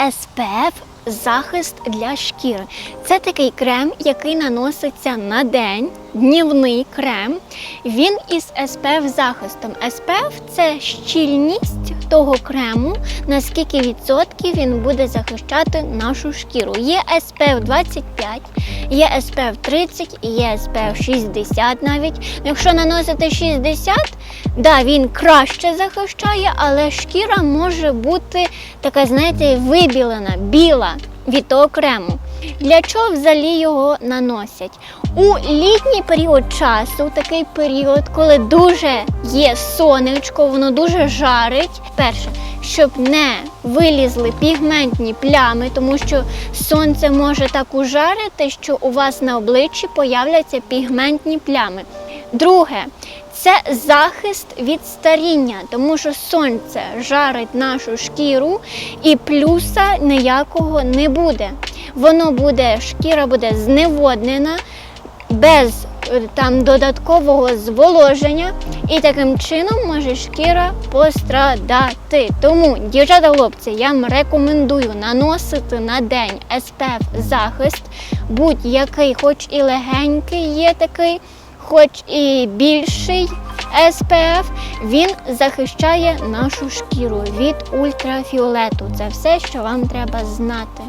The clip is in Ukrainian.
SPF захист для шкіри. Це такий крем, який наноситься на день, днівний крем. Він із SPF захистом. SPF – це щільність того крему, наскільки відсотків він буде захищати нашу шкіру. Є SPF 25, є SPF 30 і є SPF 60 навіть. Якщо наносити 60, да, він краще захищає, але шкіра може бути така, знаєте, вибілена, біла від того крему. Для чого взагалі його наносять? У літній період часу, такий період, коли дуже є сонечко, воно дуже жарить. Перше, щоб не вилізли пігментні плями, тому що сонце може так ужарити, що у вас на обличчі появляться пігментні плями. Друге, це захист від старіння, тому що сонце жарить нашу шкіру і плюса ніякого не буде. Воно буде, шкіра буде зневоднена без е, там додаткового зволоження, і таким чином може шкіра пострадати. Тому, дівчата хлопці, я вам рекомендую наносити на день SPF захист, будь-який, хоч і легенький є такий, хоч і більший. SPF, він захищає нашу шкіру від ультрафіолету. Це все, що вам треба знати.